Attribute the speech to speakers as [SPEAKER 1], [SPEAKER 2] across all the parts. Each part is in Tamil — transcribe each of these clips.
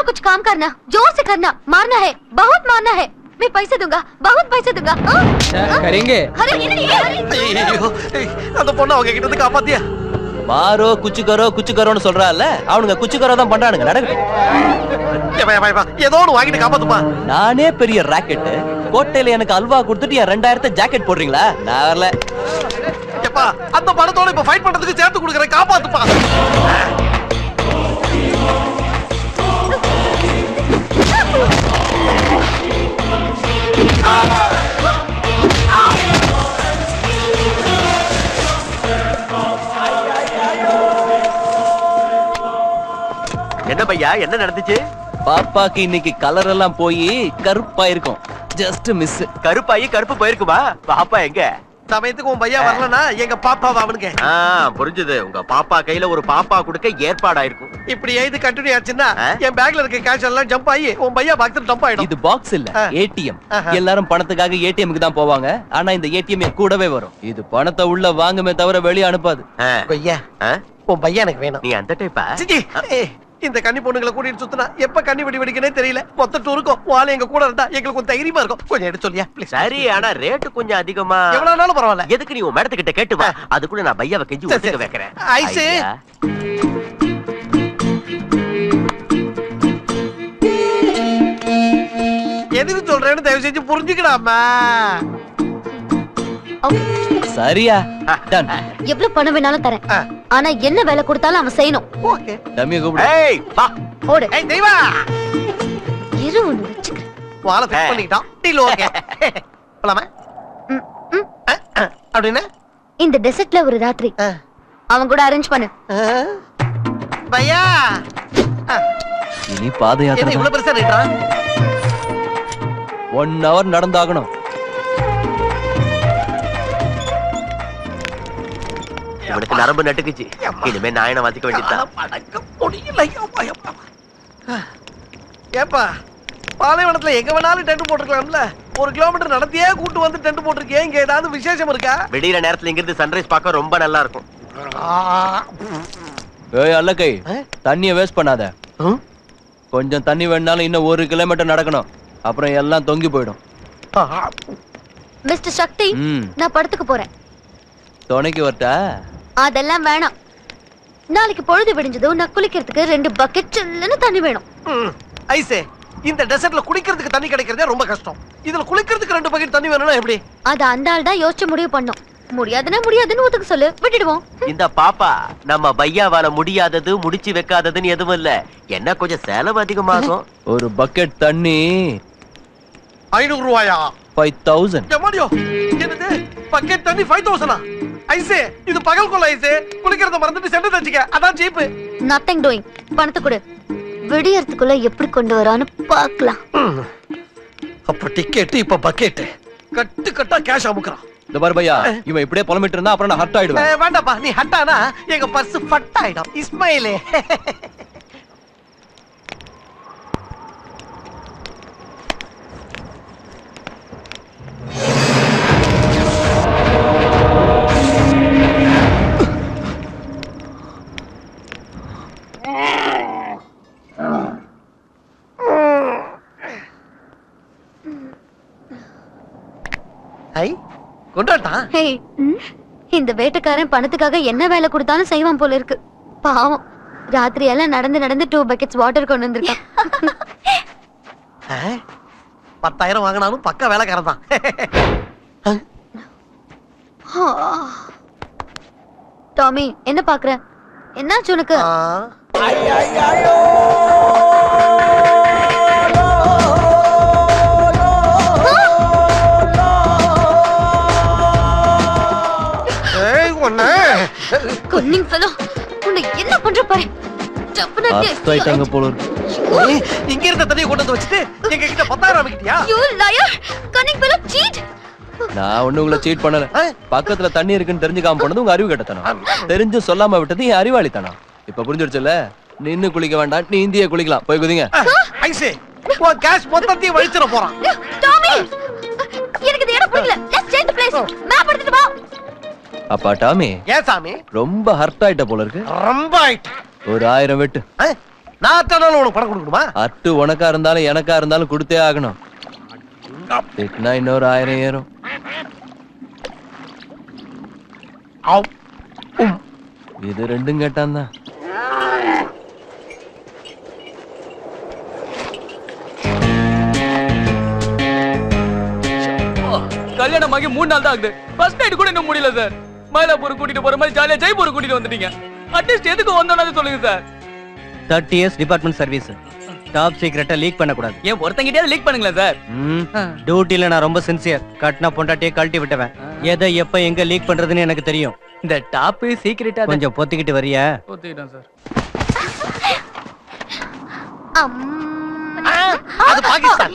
[SPEAKER 1] चलो कुछ काम करना जोर से करना मारना है बहुत मारना है मैं पैसे दूंगा बहुत पैसे दूंगा हाँ?
[SPEAKER 2] கரீங்க
[SPEAKER 1] अरे ये नहीं, अरे
[SPEAKER 3] ஐயோ ஏய், அந்த பொண்ணை அவங்க கிட்ட இருந்து காப்பாத்தியா
[SPEAKER 4] மாரோ குச்சிக்கரோ குச்சிக்கரோன்னு சொல்றான்ல அவனுங்க குச்சிக்கரோ தான் பண்றானுங்க நடக்கட்டும்
[SPEAKER 3] ஏப்பா, ஏப்பா, ஏப்பா, ஏதோ ஒண்ணு வாங்கிட்டு காப்பாத்துப்பா
[SPEAKER 4] நானே பெரிய ராக்கெட் கோட்டையில எனக்கு அல்வா கொடுத்துட்டு என் ரெண்டாயிரத்தை ஜாக்கெட் போடுறீங்களா நான் வரல
[SPEAKER 3] ஏப்பா அந்த பணத்தோட இப்ப ஃபைட் பண்றதுக்கு சேர்த்து கொடுக்குறேன் காப்பாத்துப்பா
[SPEAKER 5] பையா என்ன நடந்துச்சு?
[SPEAKER 4] பாப்பாக்கு இன்னைக்கு கலர் எல்லாம் போய் கருப்பா இருக்கும் ஜஸ்ட் மிஸ்
[SPEAKER 5] கருப்பாயி கருப்பு போயிருக்குமா? பாப்பா எங்க?
[SPEAKER 3] சமயத்துக்கு உன் பையன் வரலனா எங்க பாப்பாவை அவனுக்கு
[SPEAKER 5] ஆ புரிஞ்சுது. உங்க பாப்பா கையில ஒரு பாப்பா கொடுக்க ஏற்பாடாயிருக்கும்.
[SPEAKER 3] இப்படி எழுதி கண்டினியூ ஆச்சுன்னா? என் பேக்ல இருக்க கேஷ் எல்லாம் ஜம்ப் ஆகி உன் பையன் பாக்ஸ் டம்ப் ஆயிடும்.
[SPEAKER 4] இது பாக்ஸ் இல்ல. ஏடிஎம். எல்லாரும் பணத்துக்காக ஏடிஎம்க்கு தான் போவாங்க. ஆனா இந்த ஏடிஎம் என் கூடவே வரும். இது பணத்தை உள்ள வாங்குமே தவிர வெளிய அனுப்பாது.
[SPEAKER 5] ஆ?
[SPEAKER 3] உன் பையன் எனக்கு வேணும்.
[SPEAKER 5] நீ அந்த டைப்பா
[SPEAKER 3] இந்த கன்னி பொண்ணுங்களை கூட்டிட்டு சுத்தினா எப்ப கன்னி வெடி வெடிக்கனே தெரியல. மொத்த டூருக்கும் வாழை எங்க கூட இருந்தா எங்களுக்கு தைரியமா இருக்கும். கொஞ்சம் எடுத்து சொல்லியா? ப்ளீஸ்
[SPEAKER 5] சரி ஆனா ரேட்டு கொஞ்சம் அதிகமா.
[SPEAKER 3] எவ்வளவு நாளும் பரவாயில்ல.
[SPEAKER 5] எதுக்கு நீ உன் மேடத்து கிட்ட கேட்டு வா அதுக்குள்ள நான் பையாவை கெஞ்சி
[SPEAKER 3] சரி.
[SPEAKER 5] வைக்கிறேன்.
[SPEAKER 3] ஐஸு.
[SPEAKER 5] ஐயா.
[SPEAKER 3] எதுக்கு சொல்றேன்னு தயவு செஞ்சு புரிஞ்சுக்கடாமா.
[SPEAKER 4] சரியா? டன்
[SPEAKER 1] எவ்வளவு பணம் வேணாலும் தரேன். ஆனா என்ன வேலை கொடுத்தாலும் அவன் செய்யணும்.
[SPEAKER 3] ஓகே.
[SPEAKER 4] டம்மிய கூப்பிடு.
[SPEAKER 5] ஏய் வா.
[SPEAKER 1] ஓடு.
[SPEAKER 3] ஏய் தெய்வா.
[SPEAKER 1] இரு ஒண்ணு வச்சுக்கிறேன்.
[SPEAKER 3] வாழை ஃபிக்ஸ் பண்ணிக்கிட்டோம் டீல் ஓகே. போலாமா? அப்படின்னா?
[SPEAKER 1] இந்த டெசர்ட்ல ஒரு ராத்திரி. அவன் கூட அரேஞ்ச் பண்ணு.
[SPEAKER 3] பையா.
[SPEAKER 4] இனி பாத
[SPEAKER 3] என்ன
[SPEAKER 4] யாத்திரை
[SPEAKER 3] இவ்வளவு பெருசா நின்றான்
[SPEAKER 4] ஒன் ஹவர் நடந்தாகணும்.
[SPEAKER 5] இவனுக்கு நரம்பு நட்டுக்குச்சு. இனிமே நாயனை
[SPEAKER 3] ஐயப்பா, ஐயப்பா. ஏப்பா பாலைவனத்துல எங்க வேணாலும் டென்ட் போட்டுருக்கலாம்ல? ஒரு கிலோமீட்டர் நடத்தியே கூட்டு வந்து டென்ட் போட்டிருக்கேன் இங்க ஏதாவது விசேஷம் இருக்கா?
[SPEAKER 5] விடியிற நேரத்துல இங்கிருந்து சன்ரைஸ் பார்க்க ரொம்ப நல்லா இருக்கும்.
[SPEAKER 4] ஏய் அல்லக்கை? தண்ணிய வேஸ்ட் பண்ணாத.
[SPEAKER 3] ம்?
[SPEAKER 4] கொஞ்சம் தண்ணி வேணாலும் இன்னும் ஒரு கிலோமீட்டர் நடக்கணும். அப்புறம் எல்லாம் தொங்கி போயிடும்.
[SPEAKER 1] மிஸ்டர் சக்தி
[SPEAKER 4] ம்.
[SPEAKER 1] நான் படத்துக்கு போறேன்.
[SPEAKER 4] துணைக்கு வரட்டா?
[SPEAKER 1] அதெல்லாம் வேணாம். நாளைக்கு பொழுது விடிஞ்சதும் நான் குளிக்கிறதுக்கு ரெண்டு பக்கெட் சில்லுன்னு தண்ணி வேணும்.
[SPEAKER 3] ஐசே இந்த டெசர்ட்ல குடிக்கிறதுக்கு தண்ணி கிடைக்கிறதே ரொம்ப கஷ்டம். இதுல குளிக்கிறதுக்கு ரெண்டு பக்கெட் தண்ணி வேணும்னா எப்படி?
[SPEAKER 1] அது அந்த ஆள் தான் யோசிச்சு முடிவு பண்ணும். முடியாதுன்னா முடியாதுன்னு ஒத்துக்க சொல்லு. விட்டுடுவோம்.
[SPEAKER 5] இந்த பாப்பா நம்ம பையாவால முடியாதது முடிச்சு வைக்காததுன்னு எதுவும் இல்ல. என்ன கொஞ்சம் செலவு அதிகமாகும்?
[SPEAKER 4] ஒரு பக்கெட் தண்ணி
[SPEAKER 3] ஐநூறு ரூபாயா?
[SPEAKER 4] ஃபைவ் தௌசண்ட்
[SPEAKER 3] என்னது? பக்கெட் தண்ணி ஃபைவ் தௌசண்டா ஐசே இது பகல் கொள்ள ஐசே. குளிக்கிறத மறந்துட்டு சென்று தச்சுக்க. அதான் சீப்பு
[SPEAKER 1] நத்திங் டூயிங் பணத்தை கொடு. விடியறதுக்குள்ள எப்படி கொண்டு வரான்னு பார்க்கலாம்.
[SPEAKER 3] அப்ப டிக்கெட் இப்ப பக்கெட் கட்டு கட்டா கேஷ் அமுக்குறான்.
[SPEAKER 4] இந்த பாரு பையா இவன் இப்படியே புலம்பிட்டு இருந்தா அப்புறம் நான் ஹர்ட் ஆயிடுவேன்.
[SPEAKER 3] ஏய், வேண்டாப்பா நீ ஹட்டானா எங்க பர்ஸ் ஃபட் ஆயிடும். இஸ்மாயிலே.
[SPEAKER 1] இந்த வேட்டைக்காரன் பணத்துக்காக என்ன வேலை கொடுத்தாலும் செய்வான் போல இருக்கு. பாவம். ராத்திரி எல்லாம் நடந்து நடந்து டூ பக்கெட்ஸ் வாட்டர் கொண்டு வந்திருக்கான்?
[SPEAKER 3] பத்தாயிரம் வாங்கினாலும் பக்கா வேலைக்காரன் தான்
[SPEAKER 1] டாமி என்ன பாக்குற என்னாச்சு உனக்கு? குன்னிங் ஃபெலோ உன்னை என்ன பண்ற பாரு?
[SPEAKER 4] போல
[SPEAKER 3] இங்க இருந்த தண்ணியை கொண்டு வந்து வச்சுட்டு எங்க கிட்ட பத்தாயிரம் வாங்கிட்டியா?
[SPEAKER 1] You liar cunning fellow cheat
[SPEAKER 4] நான் ஒண்ணு உங்களை சீட் பண்ணல? பக்கத்துல தண்ணி இருக்குன்னு தெரிஞ்சுக்காம போனது உங்க அறிவு கட்டத்தனம். தெரிஞ்சு சொல்லாம விட்டது என் அறிவாளித்தனம். இப்ப புரிஞ்சிருச்சுல்ல? நின்னு குளிக்க வேண்டாம் நீ இந்திய குளிக்கலாம். போய் குதிங்க.
[SPEAKER 3] ஐசே உன் கேஷ் மொத்தத்தையும் வழிச்சிட போறான்.
[SPEAKER 1] டாமி எனக்கு இந்த இடம் பிடிக்கல. Let's change the place map எடுத்துட்டு வா.
[SPEAKER 4] அப்பா டாமி
[SPEAKER 3] ஏன் சாமி?
[SPEAKER 4] ரொம்ப ஹர்ட் ஆயிட்ட போல இருக்கு.
[SPEAKER 3] ரொம்ப ஆயிட்டு.
[SPEAKER 4] ஒரு ஆயிரம் வெட்டு.
[SPEAKER 3] ஆ? நான் அட்டானாலும் உனக்கு பணம் கொடுக்கணுமா?
[SPEAKER 4] அட்டு உனக்கா இருந்தாலும் எனக்கா இருந்தாலும் கொடுத்தே ஆகணும். திட்டினா இன்னொரு ஆயிரம் ஏறும்.
[SPEAKER 3] ஆவ். உம்.
[SPEAKER 4] இது ரெண்டும் கேட்டான் தான்
[SPEAKER 2] கல்யாணம் ஆகி மூணு நாள் தான் ஆகுது. ஃபர்ஸ்ட் நைட் கூட இன்னும் முடியல சார் மயிலாப்பூர் கூட்டிட்டு போற மாதிரி ஜாலியா ஜெய்ப்பூர் கூட்டிட்டு வந்துட்டீங்க. அட்லீஸ்ட் எதுக்கு வந்தோம்னு சொல்லுங்க sir
[SPEAKER 6] thirty years department service top சீக்கிரட்டா leak பண்ணக்கூடாது.
[SPEAKER 2] ஏன் ஒருத்தங்கிட்டே லீக் பண்ணுங்களேன் சார்
[SPEAKER 6] டியூட்டில நான் ரொம்ப சின்சியர் கட்டினா பொண்டாட்டியே கழட்டி விட்டுவேன். எதை எப்ப எங்க லீக் பண்றதுன்னு எனக்கு தெரியும்.
[SPEAKER 2] இந்த டாப் சீக்கிரட்டா
[SPEAKER 6] கொஞ்சம் பொத்திக்கிட்டு வரியா?
[SPEAKER 2] ஒத்துக்கிட்டேன் சார்
[SPEAKER 3] ஆ, அது Pakistan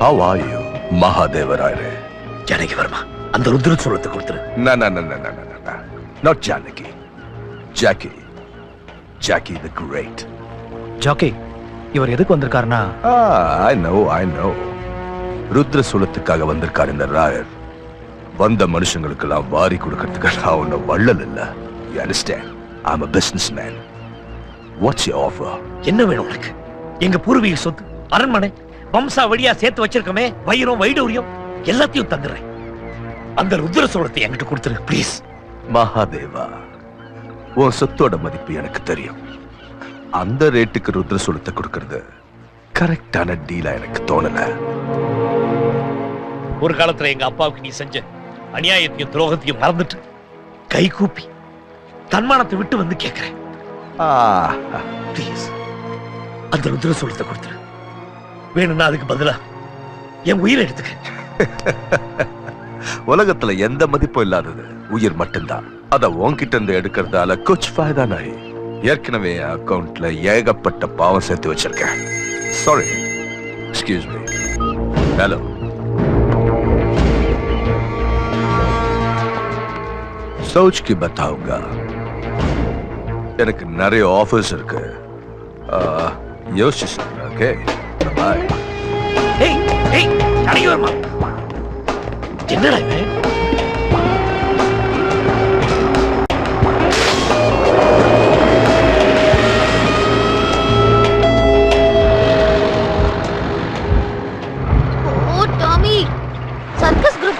[SPEAKER 7] How are you, Mahadevaraya?
[SPEAKER 8] Janaki Varma அந்த ருத்ர சோளத்தை கொடுத்துரு
[SPEAKER 7] No, no, no, no, no, no, no, no. Not Janaki. Jackie. Jackie the Great.
[SPEAKER 8] Jackie இவர் எதுக்கு வந்திருக்காருன்னா
[SPEAKER 7] Ah, I know, I know. ருத்ர சுலத்துக்காக வந்திருக்கார் இந்த ராயர் வந்த மனுஷங்களுக்கெல்லாம் வாரி கொடுக்கறதுக்கு நான் உன்னை வள்ளல் இல்ல you understand a businessman what's you offer
[SPEAKER 8] என்ன வேணும் உனக்கு எங்க பூர்வீக சொத்து அரண்மனை வம்சா வழியா சேர்த்து வச்சிருக்கோமே வயிறும் வைடூரியம் எல்லாத்தையும் தந்துடுறேன். அந்த ருத்ர சோளத்தை என்கிட்ட கொடுத்துரு ப்ளீஸ்
[SPEAKER 7] மகாதேவா உன் சொத்தோட மதிப்பு எனக்கு தெரியும். அந்த ரேட்டுக்கு ருத்ர சுலத்தை கொடுக்கறது கரெக்டான டீலா எனக்கு தோணல.
[SPEAKER 8] ஒரு காலத்துல எங்க அப்பாவுக்கு நீ செஞ்ச அநியாயத்தையும் துரோகத்தையும் மறந்துட்டு கை கூப்பி தன்மானத்தை விட்டு வந்து கேட்கிறேன் ப்ளீஸ் அந்த ருத்ர சோளத்தை கொடுத்துரு. வேணும்னா அதுக்கு பதிலா என் உயிரை எடுத்துக்க.
[SPEAKER 7] உலகத்துல எந்த மதிப்பும் இல்லாதது. உயிர் மட்டும்தான். அத உன்கிட்ட இருந்து எடுக்கிறதால குச் ஃபாய்தா நாய் ஏற்கனவே அக்கவுண்ட்ல ஏகப்பட்ட பாவம் சேர்த்து வச்சிருக்கேன். சாரி எக்ஸ்கியூஸ் மீ ஹலோ சவுச் கி பத்தாவுங்க. எனக்கு நிறைய ஆஃபர்ஸ் இருக்கு. யோசிச்சு ஓகே
[SPEAKER 8] என்னடா இவன்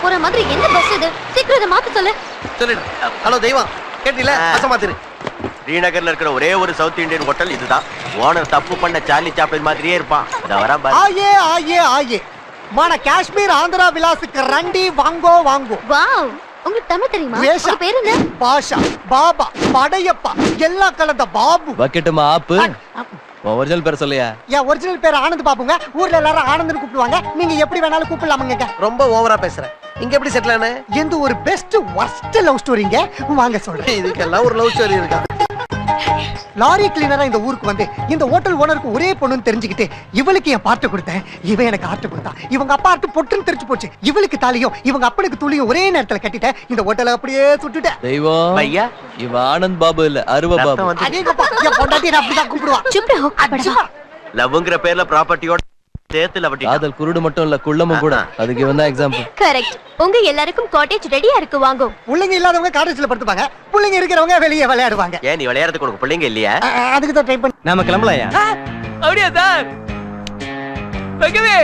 [SPEAKER 1] போற மாதிரி என்ன பஸ் இது? சீக்கிரம் மாத்த சொல்லு.
[SPEAKER 3] சொல்லிடு ஹலோ தெய்வம். கேட்டீல அசமாத்திரு
[SPEAKER 5] ஸ்ரீநகர்ல இருக்கிற ஒரே ஒரு சவுத் இந்தியன் ஹோட்டல் இதுதான் ஓனர் தப்பு பண்ண சார்லி சாப்ளின் மாதிரியே இருப்பான் இந்த வரான் பாரு
[SPEAKER 9] ஆயே ஆயே ஆயே మన కాశ్మీర్ ఆంధ్ర విలాసకి రండి వాంగో వాంగో
[SPEAKER 1] வாவ் உங்களுக்கு தமிழ் தெரியுமா
[SPEAKER 9] வேஷா.
[SPEAKER 1] உங்க பேர் என்ன
[SPEAKER 9] భాష బాబా పడయప్ప எல்லா கலந்த பாபு
[SPEAKER 4] பக்கெட்டுமா ஆப்பு உன் ஒரிஜினல் பேர் சொல்லையா
[SPEAKER 9] என் ஒரிஜினல் பேர் ஆனந்த் பாபுங்க ஊர்ல எல்லாரும் ஆனந்த்னு கூப்பிடுவாங்க நீங்க எப்படி வேணாலும் கூப்பிடலாமுங்க
[SPEAKER 3] ரொம்ப ஓவரா பேசுறேன் இங்க எப்படி செட்டில் ஆன
[SPEAKER 9] எந்த ஒரு பெஸ்ட் ஒர்ஸ்ட் லவ் ஸ்டோரிங்க வாங்க சொல்றேன்
[SPEAKER 3] இதுக்கெல்லாம் ஒரு லவ் ஸ்டோரி இருக்கா
[SPEAKER 9] லாரி கிளீனரா இந்த ஊருக்கு வந்து இந்த ஹோட்டல் ஓனருக்கு ஒரே பொண்ணுன்னு தெரிஞ்சுக்கிட்டு இவளுக்கு என் பாட்டு கொடுத்தேன். இவன் எனக்கு ஆட்டு கொடுத்தான் இவங்க அப்பா ஆட்டு பொட்டுன்னு தெரிஞ்சு போச்சு. இவளுக்கு தாலியும் இவங்க அப்பனுக்கு துளியும் ஒரே நேரத்துல கட்டிட்டேன். இந்த ஹோட்டலை அப்படியே சுட்டுட்டேன்.
[SPEAKER 4] தெய்வம்.
[SPEAKER 5] பையா?
[SPEAKER 4] இவ ஆனந்த் பாபு இல்ல அருவ பாபு.
[SPEAKER 9] என் பொண்டாட்டி அப்படிதான் கூப்பிடுவான்.
[SPEAKER 5] லவ்ங்கிற பேர்ல ப்ராப்பர்ட்டியோட சேர்த்து லவட்டிட்டான்
[SPEAKER 4] காதல் குருடு மட்டும் இல்ல குள்ளமும் கூட. அதுக்கு இவன் தான் எக்ஸாம்பிள்
[SPEAKER 1] கரெக்ட் உங்க எல்லாருக்கும் காட்டேஜ் ரெடியா இருக்கு வாங்கோ.
[SPEAKER 9] பிள்ளைங்க இல்லாதவங்க காலேஜ்ல படுத்துப்பாங்க. பிள்ளைங்க இருக்கிறவங்க வெளியே விளையாடுவாங்க.
[SPEAKER 5] ஏன் நீ விளையாடுறதுக்கு உனக்கு பிள்ளைங்க இல்லையா?
[SPEAKER 9] அதுக்கு தான் ட்ரை பண்ணி
[SPEAKER 6] நாம கிளம்பலாயா?
[SPEAKER 2] அப்படியா சார்? தங்கவே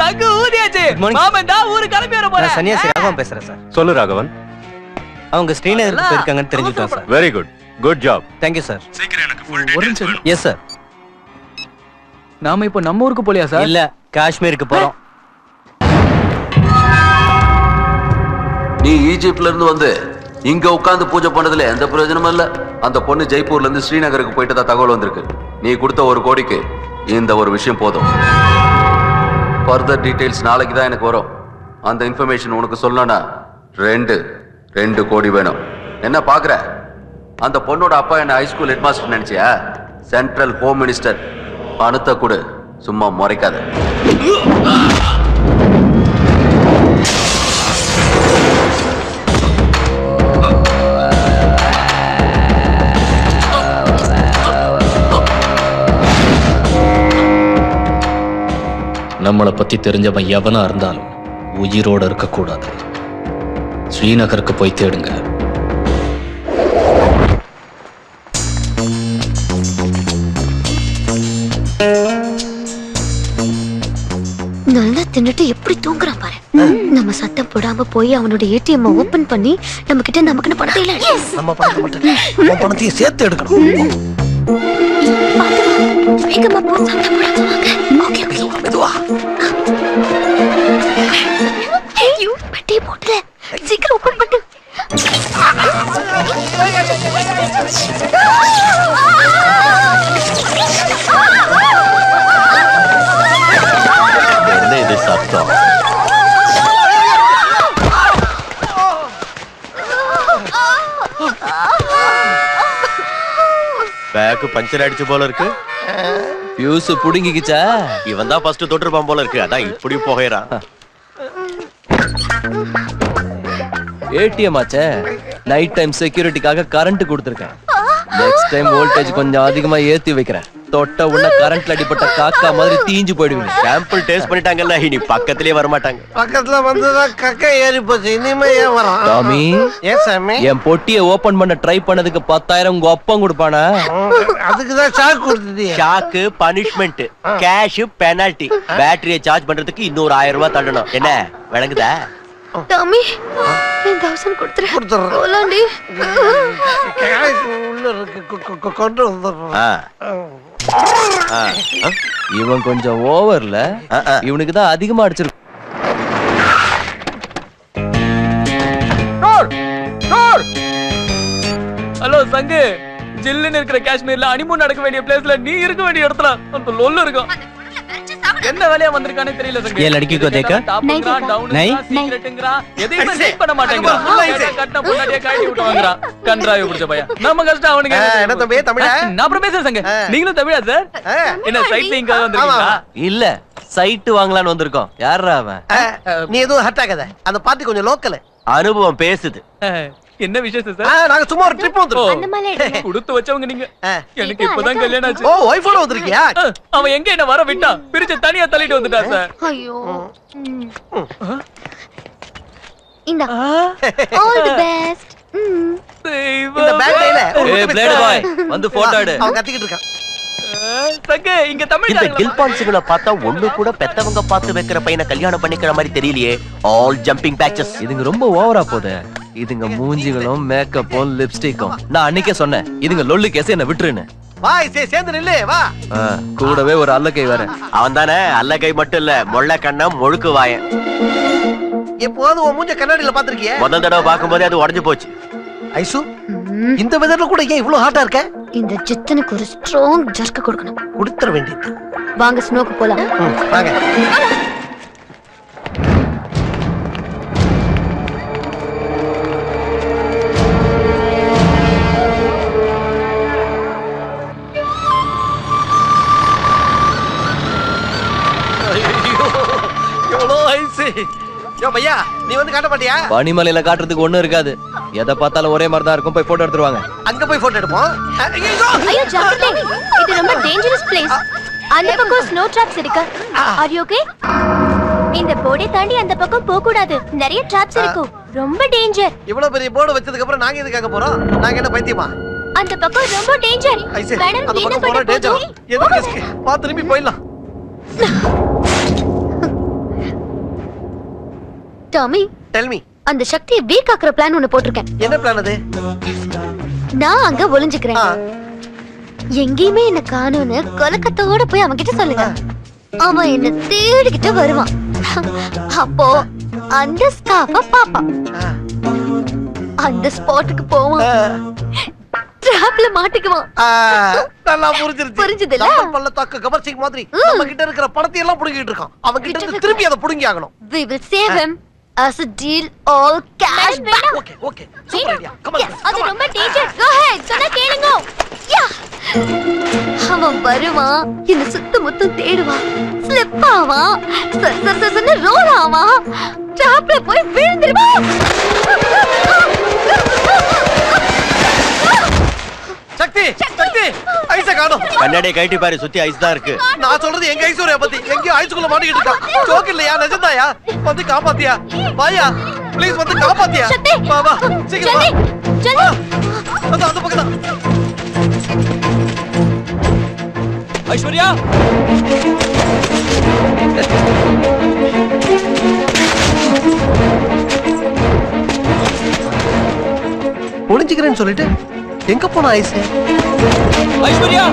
[SPEAKER 2] தங்கு ஊதியாச்சு.
[SPEAKER 6] Good morning.
[SPEAKER 2] மாமன் தான் ஊரு கிளம்பி வர
[SPEAKER 6] நான்
[SPEAKER 2] போறேன்
[SPEAKER 6] சன்னியாசி ராகவன் பேசுறேன் சார்.
[SPEAKER 7] சொல்லு ராகவன்.
[SPEAKER 6] அவங்க ஸ்ரீநகருக்கு போயிருக்காங்கன்னு தெரிஞ்சுட்டோம்
[SPEAKER 7] sir very good good
[SPEAKER 6] job
[SPEAKER 2] thank you sir
[SPEAKER 6] yes sir
[SPEAKER 2] நாம இப்போ நம்ம ஊருக்கு போலியா சார்?
[SPEAKER 6] இல்ல காஷ்மீருக்கு போறோம்.
[SPEAKER 10] நீ ஈஜிப்ட்ல இருந்து வந்து இங்க உட்கார்ந்து பூஜை பண்ணதுல எந்த பிரயோஜனமும் இல்ல. அந்த பொண்ணு ஜெய்ப்பூர்ல இருந்து ஸ்ரீநகருக்கு போயிட்டு தான் தகவல் வந்திருக்கு. நீ கொடுத்த ஒரு கோடிக்கு இந்த ஒரு விஷயம் போதும். ஃபர்தர் டீடைல்ஸ் நாளைக்கு தான் எனக்கு வரும். அந்த இன்ஃபர்மேஷன் உனக்கு சொல்லணும்னா ரெண்டு ரெண்டு கோடி வேணும். என்ன பாக்குற? அந்த பொண்ணோட அப்பா என்ன ஹைஸ்கூல் ஹெட்மாஸ்டர் நினைச்சியா? சென்ட்ரல் ஹோம் மினிஸ்டர் பணத்தை கொடு. சும்மா முறைக்காத.
[SPEAKER 11] நம்மளை பத்தி தெரிஞ்சவன் எவனா இருந்தாலும் உயிரோட இருக்கக்கூடாது. ஸ்ரீநகருக்கு போய் தேடுங்க.
[SPEAKER 1] சத்தம் போடாம போய் அவனோட ஏடிஎம் ஓபன் பண்ணி நம்ம கிட்ட நமக்குன்னு பணத்தை இல்ல
[SPEAKER 3] நம்ம பணத்தை மட்டும் அவன் பணத்தையும் சேர்த்து எடுக்கணும்
[SPEAKER 1] வேகமா போ சத்தம் போடாம வாங்க ஓகே ஓகே
[SPEAKER 3] மெதுவா
[SPEAKER 1] ஐயோ பெட்டி போட்டல சீக்கிரம் ஓபன் பண்ணு
[SPEAKER 5] பேக்கு பஞ்சர் அடிச்சு போல இருக்கு.
[SPEAKER 4] பியூஸ் புடுங்கிக்கிச்சா?
[SPEAKER 5] இவன் தான் ஃபர்ஸ்ட் தொட்டிருப்பான் போல இருக்கு. அதான் இப்படி புகையறான்.
[SPEAKER 4] ஏடிஎம் ஆச்சே. நைட் டைம் செக்யூரிட்டிக்காக கரண்ட் கொடுத்துருக்கேன். நெக்ஸ்ட் டைம் வோல்டேஜ் கொஞ்சம் அதிகமா ஏத்தி வைக்கிறேன். தொட்ட உடனே கரண்ட்ல அடிப்பட்ட காக்கா மாதிரி தீஞ்சு போயிடுவீங்க
[SPEAKER 5] சாம்பிள் டேஸ்ட் பண்ணிட்டாங்கல்ல இனி பக்கத்திலேயே வர மாட்டாங்க
[SPEAKER 3] பக்கத்துல வந்துதான் கக்கை ஏறி போச்சு இனிமே ஏன் வரான்?
[SPEAKER 4] டாமி
[SPEAKER 3] ஏன் சாமி?
[SPEAKER 4] என் பொட்டியை ஓபன் பண்ண ட்ரை பண்ணதுக்கு பத்தாயிரம் உங்க அப்பம் கொடுப்பானா?
[SPEAKER 3] அதுக்கு தான் ஷாக் கொடுத்துட்டியா
[SPEAKER 5] ஷாக்கு பனிஷ்மெண்ட் கேஷ் பெனால்டி பேட்டரியை சார்ஜ் பண்றதுக்கு இன்னொரு ஆயிரம் ரூபாய் தள்ளணும். என்ன விளங்குதா?
[SPEAKER 1] டாமி என் தௌசண்ட் கொடுத்துரு.
[SPEAKER 3] கொடுத்துட்றேன்.
[SPEAKER 1] போலாண்டி.
[SPEAKER 3] கேஷ் உள்ள இருக்கு கொ- கொ- கொ- கொண்டு வந்துடுறேன்.
[SPEAKER 5] ஆ,
[SPEAKER 4] இவன் கொஞ்சம் ஓவர்ல. இவனுக்கு தான் அதிகமா அடிச்சிருக்கு
[SPEAKER 2] ஹலோ சங்கு. ஜில்லுன்னு இருக்கிற காஷ்மீர்ல அனிமூன் நடக்க வேண்டிய பிளேஸ்ல நீ இருக்க வேண்டிய இடத்துல அந்த லொல்லு இருக்கும். என்ன வேலையா வந்திருக்கானே தெரியல சங்கு
[SPEAKER 6] ये लड़की को देखा? नहीं?
[SPEAKER 2] எதையுமே செட் பண்ண மாட்டேங்கிறான் கட்டின பொண்டாட்டியா காட்டி விட்டு வாங்குறான் கன்றாவி பிடிச்ச பையன் நம்ம கஷ்டம் அவனுக்கு
[SPEAKER 3] ஆ, என்ன தம்பி, தமிழா?
[SPEAKER 2] நான் அப்புறம் பேசுறேன் சங்கு
[SPEAKER 3] ஆ.
[SPEAKER 2] நீங்களும் தமிழா சார்
[SPEAKER 3] ஆ.
[SPEAKER 2] என்ன சைட்லிங்காக வந்திருக்கீங்களா
[SPEAKER 4] இல்ல சைட்டு வாங்கலாம்னு வந்திருக்கோம் யாரா அவன்
[SPEAKER 3] ஆ, நீ எதுவும் ஹர்ட் ஆகாத அந்த பார்ட்டி கொஞ்சம் லோக்கல்
[SPEAKER 5] அனுபவம் பேசுது
[SPEAKER 2] என்ன விசேஷம் சார்
[SPEAKER 3] நாங்க சும்மா ஒரு ட்ரிப்
[SPEAKER 1] எடுங்க.
[SPEAKER 2] கொடுத்து வச்சவங்க நீங்க. எனக்கு இப்பதான் கல்யாணம் ஆச்சு.
[SPEAKER 3] ஓ ஒய்ஃபோட வந்திருக்கியா?
[SPEAKER 2] அவன் எங்க என்ன வர விட்டா? பிரிச்சு தனியா தள்ளிட்டு வந்துட்டா சார்
[SPEAKER 1] ஐயோ. ம். இந்தா. ஆல் தி பெஸ்ட்
[SPEAKER 3] இந்த பேக் கையில ஒரு
[SPEAKER 4] ஏய்
[SPEAKER 3] நிமிஷம்
[SPEAKER 4] பிளேடு
[SPEAKER 3] இரு.
[SPEAKER 4] பாய் வந்து போட்டோ எடு.
[SPEAKER 3] அவன் கத்திக்கிட்டு இருக்கான்.
[SPEAKER 2] சங்க இங்க தமிழ்
[SPEAKER 5] இந்த பார்த்தா ஒண்ணு கூட பெத்தவங்க பார்த்து வைக்கிற பையனை கல்யாணம் பண்ணிக்கிற மாதிரி தெரியலையே. ஆல் ஜம்பிங் பேச்சஸ்
[SPEAKER 4] இதுங்க ரொம்ப ஓவரா போகுது. இதுங்க மூஞ்சிகளும் மேக்கப்பும் லிப்ஸ்டிக்கும் நான் அன்னைக்கே சொன்னேன் இதுங்க லொல்லு கேஸ் என்ன விட்டுருன்னு.
[SPEAKER 3] வா சே சேர்ந்து நில்லு வா.
[SPEAKER 4] கூடவே ஒரு அல்லக்கை வேற.
[SPEAKER 5] அவன் தானே அல்ல கை மட்டும் இல்ல மொள்ள கண்ணம் முழுக்கு வாயன்
[SPEAKER 3] எப்போது உன் மூஞ்ச கண்ணாடியில பாத்திருக்கிய
[SPEAKER 5] முதல் தடவை பார்க்கும்போதே அது உடஞ்சு போச்சு.
[SPEAKER 3] ஐசு இந்த விதத்துல கூட ஏன் இவ்வளவு ஹாட்டா இருக்க?
[SPEAKER 1] இந்த ஜித்தனுக்கு ஒரு ஸ்ட்ராங் ஜர்க்க கொடுக்கணும்.
[SPEAKER 3] கொடுத்துற வேண்டியது
[SPEAKER 1] வாங்க ஸ்னோக்கு போலாம்.
[SPEAKER 3] வாங்க. யோ பையா நீ வந்து காட்ட மாட்டியா?
[SPEAKER 4] பனிமலையில காட்டுறதுக்கு ஒண்ணும் இருக்காது. எதை பார்த்தாலும் ஒரே மாதிரி தான் இருக்கும். போய் போட்டோ எடுத்துருவாங்க
[SPEAKER 3] அங்க போய் போட்டோ எடுப்போம்? ஐயோ!
[SPEAKER 1] ஜாக்கிரதை. இது ரொம்ப டேஞ்சரஸ் பிளேஸ் அந்த பக்கம் ஸ்னோ ட்ராப்ஸ் இருக்கு. ஆர் யூ ஓகே இந்த போர்டை தாண்டி அந்த பக்கம் போக கூடாது நிறைய ட்ராப்ஸ் இருக்கும். ரொம்ப டேஞ்சர்
[SPEAKER 3] இவ்வளவு பெரிய போர்டு வச்சதுக்கு அப்புறம் நாங்க எதுக்காக போறோம்? நாங்க என்ன பைத்தியமா?
[SPEAKER 1] அந்த பக்கம் ரொம்ப டேஞ்சர்
[SPEAKER 3] ஐசு
[SPEAKER 1] மேடம் என்ன பண்ண
[SPEAKER 3] டேஞ்சர்
[SPEAKER 1] போகுது
[SPEAKER 3] எதுக்கு? வா திரும்பி போயிடலாம்.
[SPEAKER 1] டாமி
[SPEAKER 3] டெல் மீ
[SPEAKER 1] அந்த சக்தியை வீக் ஆக்குற பிளான் ஒன்னு போட்டிருக்கேன்.
[SPEAKER 3] என்ன பிளான் அது?
[SPEAKER 1] நான் அங்க ஒளிஞ்சுக்கிறேன். எங்கேயுமே என்ன காணும்னு கொலக்கத்தோட போய் அவன் கிட்ட சொல்லுங்க அவன் என்ன தேடிக்கிட்டு வருவான். அப்போ அந்த ஸ்காஃப பாப்பான். அந்த ஸ்பாட்டுக்கு போவான். டிராப்ல மாட்டிக்குவான்.
[SPEAKER 3] நல்லா புரிஞ்சிருச்சு.
[SPEAKER 1] புரிஞ்சுதுல்ல?
[SPEAKER 3] கப்பல் பள்ளத்தாக்கு கவர் சிங் மாதிரி நம்ம கிட்ட இருக்கிற பணத்தை எல்லாம் புடுங்கிட்டு இருக்கான். அவன் கிட்ட இருந்து திருப்பி அதை புடுங்கி ஆகணும்
[SPEAKER 1] we will save him. As a deal all cash back
[SPEAKER 3] okay okay super idea come
[SPEAKER 1] Yes, அது ரொம்ப டேஞ்சர் கோ ஹெட் சொன்னா கேளுங்க யா அவன் வருவான் என்ன சுத்த முத்தம் தேடுவான் ஸ்லிப் ஆவான் சர் சர் சர்னு ரோல் ஆவான் ட்ராப்ல போய் விழுந்துருவான்
[SPEAKER 3] சக்தி சக்தி! ஐஸ காணோம்.
[SPEAKER 5] கண்ணாடியை கழட்டி பாரு சுத்தி ஐஸ் தான் இருக்கு.
[SPEAKER 3] நான் சொல்றது எங்க ஐஸ்வர்யா பத்தி? எங்கேயோ ஐஸ்குள்ள மாட்டிக்கிட்டு இருக்கான் ஜோக் இல்லையா? நிஜம்தாயா வந்து காப்பாத்தியா? வாயா ப்ளீஸ் வந்து காப்பாத்தியா?
[SPEAKER 1] சக்தி!
[SPEAKER 3] வா வா சீக்கிரம் வா. அந்த பக்கம்
[SPEAKER 4] ஐஸ்வர்யா!
[SPEAKER 3] ஒளிஞ்சுக்கிறேன்னு சொல்லிட்டு எங்க போன ஐஸ்
[SPEAKER 4] ஐஸ்வர்யா!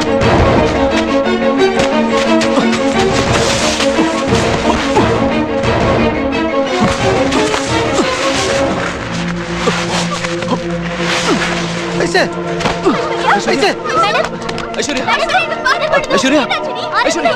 [SPEAKER 4] ஐஸ்வர்யா! ஐஸ்வர்யா!
[SPEAKER 1] ஐஸ்வர்யா!